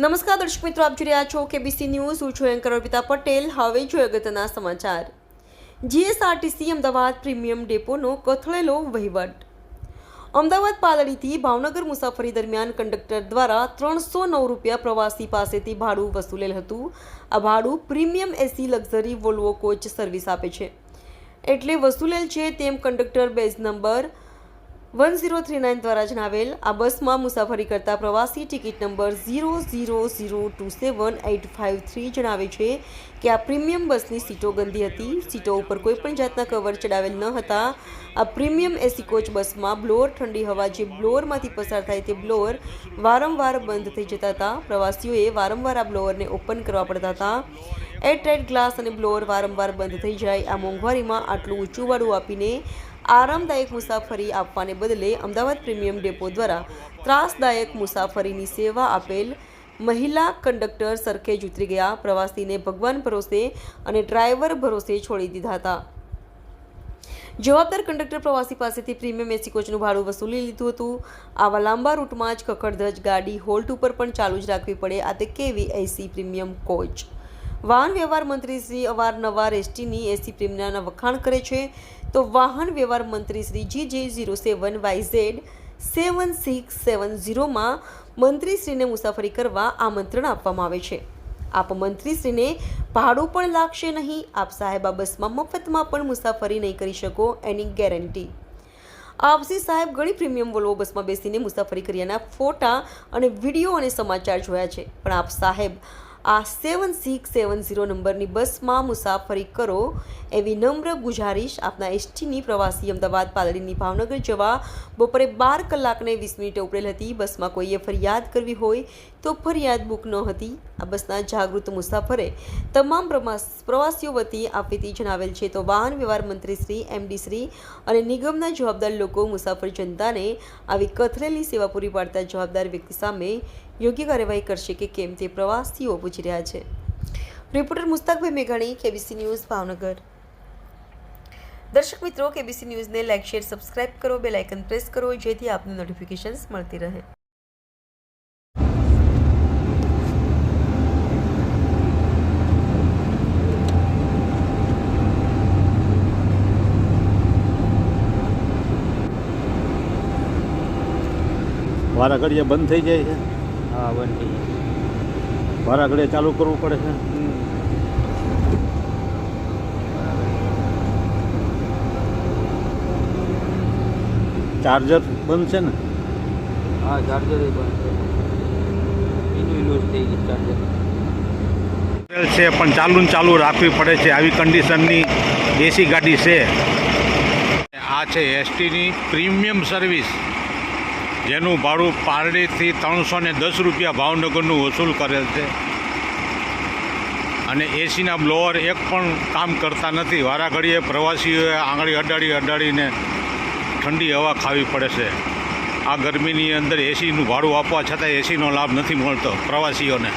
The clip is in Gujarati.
નમસ્કાર, દર્શક મિત્રો, આપ જોઈ રહ્યા છો કેબીસી ન્યૂઝ હું છું એન્કર અર્પિતા પટેલ. હવે જોઈએ અગત્યના સમાચાર. જીએસઆરટીસી અમદાવાદ પ્રીમિયમ ડેપોનો કથળેલો વહીવટ. અમદાવાદ પાલડીથી ભાવનગર મુસાફરી દરમિયાન કંડક્ટર દ્વારા ત્રણસો નવ રૂપિયા પ્રવાસી પાસેથી ભાડું વસૂલેલ હતું. આ ભાડું premium AC luxury Volvo coach service આપે છે. એટલે વસૂલેલ છે તેમ conductor badge number one zero three nine દ્વારા જણાવેલ આ બસમાં મુસાફરી કરતા પ્રવાસી ticket number zero zero zero two seven eight five three જણાવે છે કે આ પ્રીમિયમ બસની સીટો ગંદી હતી. સીટો ઉપર કોઈપણ જાતના કવર ચડાવેલ ન હતા. આ પ્રીમિયમ એસી કોચ બસમાં બ્લોર, ઠંડી હવા જે બ્લોરમાંથી પસાર થાય તે બ્લોર વારંવાર બંધ થઈ જતા હતા. પ્રવાસીઓએ વારંવાર આ બ્લોઅરને ઓપન કરવા પડતા હતા. એરટાઇટ ગ્લાસ અને બ્લોર વારંવાર બંધ થઈ જાય. આ મોંઘવારીમાં આટલું ઊંચું વાળું આપીને આરામદાયક મુસાફરી આપવાને બદલે અમદાવાદ પ્રીમિયમ ડેપો દ્વારા ત્રાસદાયક મુસાફરીની સેવા આપેલ મહિલા કંડક્ટર સરખેજ ઉતરી ગયા. પ્રવાસીને ભગવાન ભરોસે અને ડ્રાઈવર ભરોસે છોડી દીધા હતા. જવાબદાર કંડક્ટર પ્રવાસી પાસેથી પ્રીમિયમ એસી કોચનું ભાડું વસૂલી લીધું હતું. આવા લાંબા રૂટમાં જ કકડધજ ગાડી હોલ્ટ ઉપર પણ ચાલુ જ રાખવી પડે. આ તે કેવી એસી પ્રીમિયમ કોચ વાહન વ્યવહાર મંત્રી શ્રી અવારનવાર એસટીની એસી પ્રીમિયમના વખાણ કરે છે. તો વાહન વ્યવહાર મંત્રી Shri G J zero seven Y Z seven six seven ઝીરોમાં મંત્રીશ્રીને મુસાફરી કરવા આમંત્રણ આપવામાં આવે છે. આપ મંત્રીશ્રીને ભાડું પણ લાગશે નહીં. આપ સાહેબ આ બસમાં મફતમાં પણ મુસાફરી નહીં કરી શકો એની ગેરંટી. આપસી સાહેબ ઘણી પ્રીમિયમ વોલ્વો બસમાં બેસીને મુસાફરી કર્યાના ફોટા અને વીડિયો અને સમાચાર જોયા છે. પણ આપ સાહેબ આ સેવન સિક્સ સેવન ઝીરો નંબરની બસમાં મુસાફરી કરો એવી નમ્ર ગુજારિશ આપના એસટીની પ્રવાસી અમદાવાદ પાલડીની ભાવનગર જવા બપોરે બાર કલાકને વીસ મિનિટે ઉપડેલ હતી. બસમાં કોઈએ ફરિયાદ કરવી હોય તો ફરિયાદ બુક ન હતી. આ બસના જાગૃત મુસાફરે તમામ પ્રવાસીઓ વતી આપવીતી જણાવેલ છે. તો વાહન વ્યવહાર મંત્રી શ્રી, એમડી શ્રી અને નિગમના જવાબદાર લોકો મુસાફર જનતાને આવી કથરેલી સેવા પૂરી પાડતા જવાબદાર વ્યક્તિ સામે યોગ્ય કાર્યવાહી કરશે કે કેમ તે પ્રવાસીઓ પૂછી રહ્યા છે. રિપોર્ટર મુસ્તાકભાઈ મેઘાણી, કેબીસી ન્યૂઝ, ભાવનગર. દર્શક મિત્રો, કેબીસી ન્યૂઝને લાઇક શેર, સબસ્ક્રાઇબ કરો બે લાઇકન પ્રેસ કરો, જેથી આપને નોટિફિકેશન્સ મળતી રહે. વારા ઘડીએ બંધ થઈ જાય છે. હા ઘડીએ ચાલુ કરવું પડે છે. ચાર્જર બંધ છે ને? હા ચાર્જર બંધ છે. એનું લૂઝ થઈ ગયું ચાર્જર છે પણ ચાલુ ને ચાલુ રાખવી પડે છે. આવી કન્ડિશનની એસી ગાડી છે. આ છે એસટીની પ્રીમિયમ સર્વિસ જેનું ભાડું પારડીથી ત્રણસો ને દસ રૂપિયા ભાવનગરનું વસૂલ કરેલ છે. અને એસીના બ્લોઅર એક પણ કામ કરતા નથી. વારાઘડીએ પ્રવાસીઓએ આંગળી અડાડી અડાડીને ઠંડી હવા ખાવી પડે છે. આ ગરમીની અંદર એસીનું ભાડું આપવા છતાં એસીનો લાભ નથી મળતો પ્રવાસીઓને.